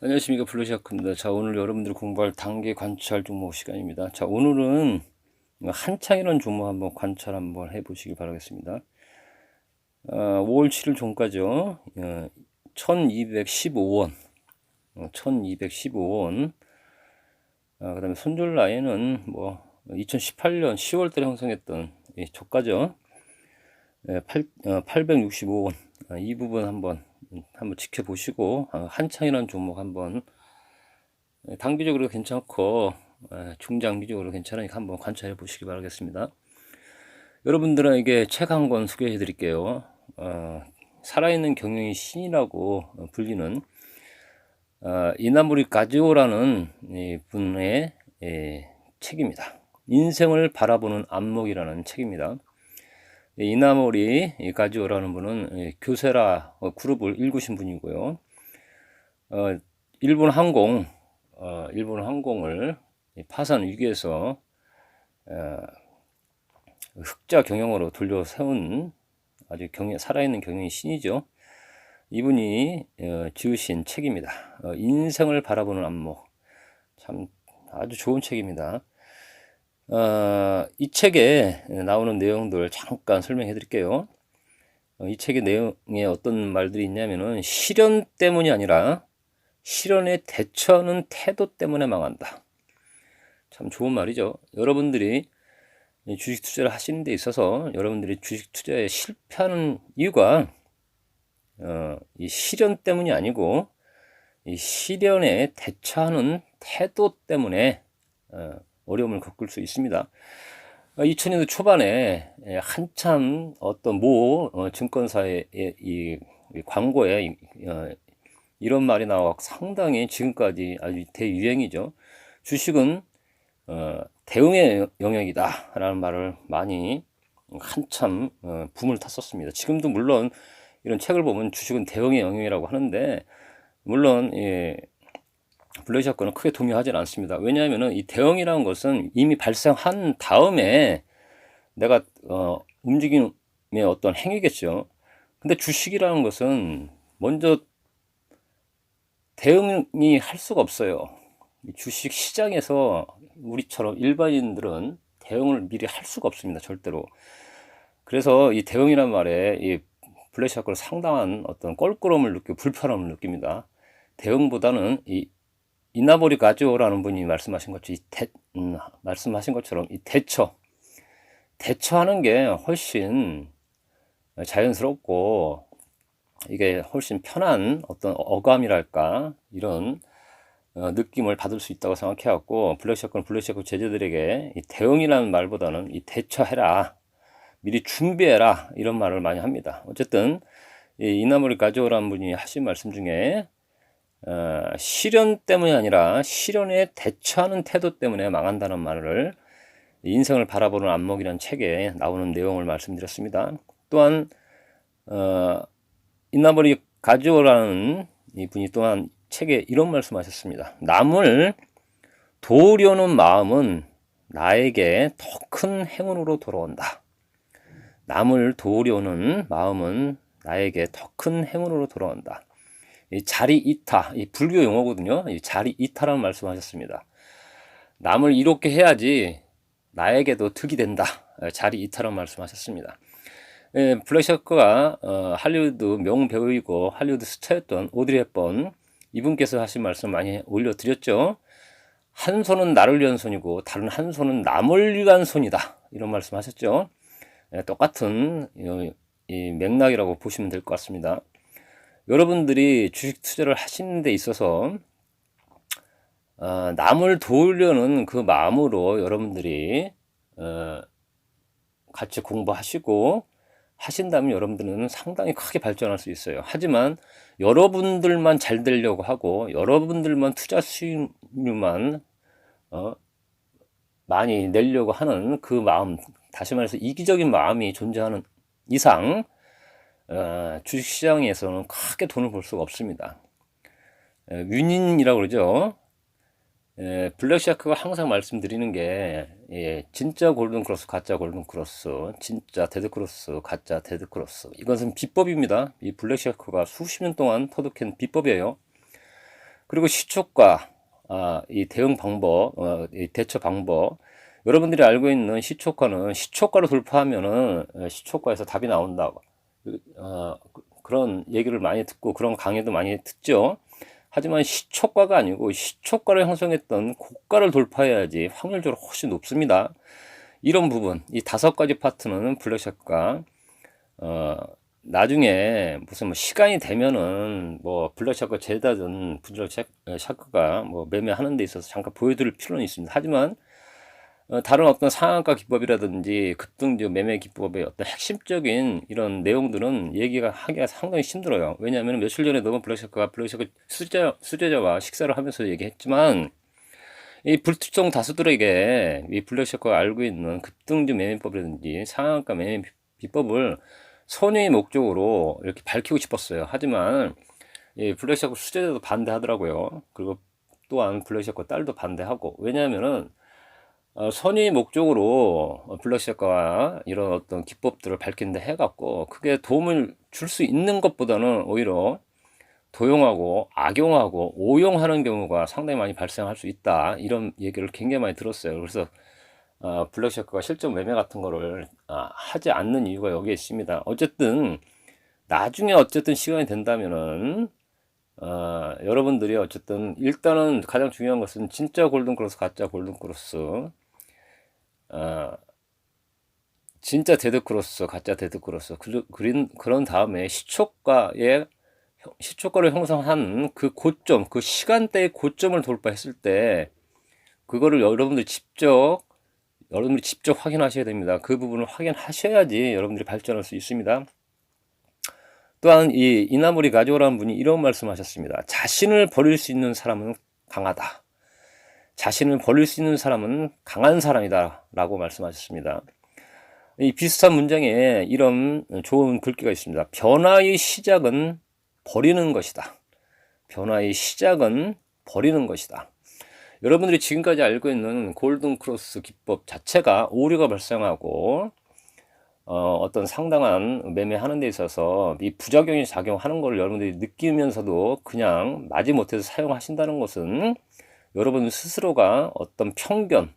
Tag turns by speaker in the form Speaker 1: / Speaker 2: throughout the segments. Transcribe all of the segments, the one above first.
Speaker 1: 안녕하십니까 블루샤크입니다. 자 오늘 여러분들이 공부할 단계 관찰 종목 시간입니다. 자 오늘은 한창이라는 종목 한번 관찰 한번 해보시기 바라겠습니다. 어, 5월 7일 종가죠. 어, 1215원 어, 1215원 어, 그 다음에 손절 라인은 뭐 2018년 10월 달에 형성했던 이 저가죠. 예, 8, 어, 865원 아, 이 부분 한번 한번 지켜보시고 어, 한창이라는 종목 한번 예, 단기적으로 괜찮고 예, 중장기적으로 괜찮으니까 한번 관찰해 보시기 바라겠습니다. 여러분들에게 책 한 권 소개해 드릴게요. 어, 살아있는 경영의 신이라고 어, 불리는 어, 이나무리 가지오라는 이 분의 예, 책입니다. 인생을 바라보는 안목이라는 책입니다. 이나모리 가지오라는 분은 교세라 그룹을 일구신 분이고요. 어, 일본 항공, 어, 일본 항공을 파산 위기에서 어, 흑자 경영으로 돌려 세운 아주 경영, 살아있는 경영의 신이죠. 이분이 어, 지으신 책입니다. 어, 인생을 바라보는 안목. 참 아주 좋은 책입니다. 어, 이 책에 나오는 내용들 잠깐 설명해 드릴게요. 어, 이 책의 내용에 어떤 말들이 있냐면은 실현 때문이 아니라 실현에 대처하는 태도 때문에 망한다. 참 좋은 말이죠. 여러분들이 주식 투자를 하시는 데 있어서 여러분들이 주식 투자에 실패하는 이유가 어, 이 실현 때문이 아니고 이 실현에 대처하는 태도 때문에 어, 어려움을 겪을 수 있습니다. 2000년도 어, 초반에 예, 한참 어떤 모 어, 증권사의 이 광고에 어, 이런 말이 나와 상당히 지금까지 아주 대유행이죠. 주식은 대응의 영역이다라는 말을 많이 한참 붐을 탔었습니다. 지금도 물론 이런 책을 보면 주식은 대응의 영역이라고 하는데 물론 예, 블랙샷건은 크게 동의하지는 않습니다. 왜냐하면 이 대응이라는 것은 이미 발생한 다음에 내가 어, 움직임의 어떤 행위겠죠. 근데 주식이라는 것은 먼저 대응이 할 수가 없어요. 주식 시장에서 우리처럼 일반인들은 대응을 미리 할 수가 없습니다. 절대로. 그래서 이 대응이란 말에 이 블랙샷건은 상당한 어떤 껄끄러움을 느끼고 불편함을 느낍니다. 대응보다는 이 이나보리 가지오라는 분이 말씀하신 것처럼 이 대, 음, 말씀하신 것처럼 이 대처 대처하는 게 훨씬 자연스럽고 이게 훨씬 편한 어떤 어감이랄까 이런 어, 느낌을 받을 수 있다고 생각해갖고 블랙셔크는 블랙셔크 제자들에게 이 대응이라는 말보다는 이 대처해라 미리 준비해라 이런 말을 많이 합니다. 어쨌든 이 이나무리 가지오라는 분이 하신 말씀 중에 어, 실현 때문이 아니라 실현에 대처하는 태도 때문에 망한다는 말을 인생을 바라보는 안목이라는 책에 나오는 내용을 말씀드렸습니다. 또한 어, 인나버리 가지오라는 이 분이 또한 책에 이런 말씀하셨습니다. 남을 도우려는 마음은 나에게 더 큰 행운으로 돌아온다. 남을 도우려는 마음은 나에게 더 큰 행운으로 돌아온다. 이 자리 이타, 이 불교 용어거든요. 이 자리 이타라는 말씀하셨습니다. 남을 이롭게 해야지 나에게도 득이 된다. 자리 이타라는 말씀하셨습니다. 예, 블랙셔크가 어, 할리우드 명 배우이고 할리우드 스타였던 오드리 헵번 이분께서 하신 말씀 많이 올려드렸죠. 한 손은 나를 위한 손이고 다른 한 손은 남을 위한 손이다. 이런 말씀하셨죠. 예, 똑같은 이, 이 맥락이라고 보시면 될 것 같습니다. 여러분들이 주식 투자를 하시는 데 있어서 어, 남을 도우려는 그 마음으로 여러분들이 어, 같이 공부하시고 하신다면 여러분들은 상당히 크게 발전할 수 있어요. 하지만 여러분들만 잘 되려고 하고 여러분들만 투자 수익률만 어, 많이 내려고 하는 그 마음, 다시 말해서 이기적인 마음이 존재하는 이상 어, 주식시장에서는 크게 돈을 벌 수가 없습니다. 에, 윈인이라고 그러죠. 에, 블랙샤크가 항상 말씀드리는 게 예, 진짜 골든크로스, 가짜 골든크로스, 진짜 데드크로스, 가짜 데드크로스 이것은 비법입니다. 이 블랙샤크가 수십 년 동안 터득한 비법이에요. 그리고 시초가, 아, 이 대응 방법, 어, 이 대처 방법. 여러분들이 알고 있는 시초가는 시초가를 돌파하면은 어, 시초가에서 답이 나온다고. 어, 그- 그런 얘기를 많이 듣고 그런 강의도 많이 듣죠. 하지만 시초가가 아니고 시초가를 형성했던 고가를 돌파해야지 확률적으로 훨씬 높습니다. 이런 부분, 이 다섯 가지 파트는 블랙샷과 어, 나중에 무슨 뭐 시간이 되면은 뭐 블랙샷과 제다든 블랙샷가 뭐 매매하는 데 있어서 잠깐 보여드릴 필요는 있습니다. 하지만 어, 다른 어떤 상한가 기법이라든지 급등주 매매 기법의 어떤 핵심적인 이런 내용들은 얘기가 하기가 상당히 힘들어요. 왜냐하면 며칠 전에 너무 블랙샷과 블랙샷 수제자, 수제자와 식사를 하면서 얘기했지만 이 불특정 다수들에게 이 블랙샷과 알고 있는 급등주 매매법이라든지 상한가 매매 비법을 선의의 목적으로 이렇게 밝히고 싶었어요. 하지만 이 블랙샷과 수제자도 반대하더라고요. 그리고 또한 블랙샷과 딸도 반대하고 왜냐하면은 어, 선의 목적으로 블랙샷과 이런 어떤 기법들을 밝힌다 해갖고 그게 도움을 줄 수 있는 것보다는 오히려 도용하고 악용하고 오용하는 경우가 상당히 많이 발생할 수 있다 이런 얘기를 굉장히 많이 들었어요. 그래서 어, 블랙샷과 실전 매매 같은 거를 아, 하지 않는 이유가 여기에 있습니다. 어쨌든 나중에 어쨌든 시간이 된다면은 어, 여러분들이 어쨌든 일단은 가장 중요한 것은 진짜 골든크로스 가짜 골든크로스 어, 진짜 데드크로스 가짜 데드크로스 그- 그린 그런 다음에 시초가의 형- 시초가를 형성한 그 고점 그 시간대의 고점을 돌파했을 때 그거를 여러분들 직접 여러분들이 직접 확인하셔야 됩니다. 그 부분을 확인하셔야지 여러분들이 발전할 수 있습니다. 또한 이 이나무리 가지오라는 분이 이런 말씀하셨습니다. 자신을 버릴 수 있는 사람은 강하다. 자신을 버릴 수 있는 사람은 강한 사람이다 라고 말씀하셨습니다. 이 비슷한 문장에 이런 좋은 글귀가 있습니다. 변화의 시작은 버리는 것이다. 변화의 시작은 버리는 것이다. 여러분들이 지금까지 알고 있는 골든 크로스 기법 자체가 오류가 발생하고 어, 떤 상당한 매매하는 데 있어서 이 부작용이 작용하는 걸 여러분들이 느끼면서도 그냥 마지 못해서 사용하신다는 것은 여러분 스스로가 어떤 편견,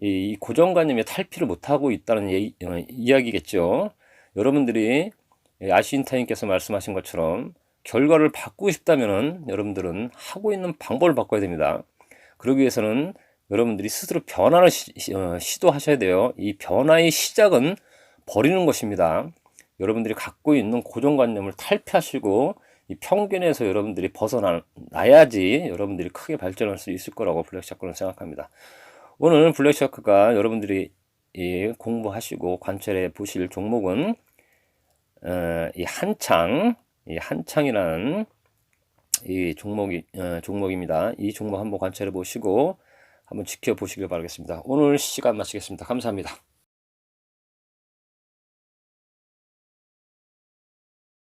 Speaker 1: 이, 이 고정관념에 탈피를 못하고 있다는 예, 어, 이야기겠죠. 여러분들이 아시인타님께서 말씀하신 것처럼 결과를 바꾸고 싶다면은 여러분들은 하고 있는 방법을 바꿔야 됩니다. 그러기 위해서는 여러분들이 스스로 변화를 시, 어, 시도하셔야 돼요. 이 변화의 시작은 버리는 것입니다. 여러분들이 갖고 있는 고정관념을 탈피하시고 이 편견에서 여러분들이 벗어나야지 여러분들이 크게 발전할 수 있을 거라고 블랙샤크는 생각합니다. 오늘 블랙샤크가 여러분들이 이 공부하시고 관찰해 보실 종목은 어, 이 한창, 이 한창이라는 이 종목이 어, 종목입니다. 이 종목 한번 관찰해 보시고 한번 지켜보시길 바라겠습니다. 오늘 시간 마치겠습니다. 감사합니다.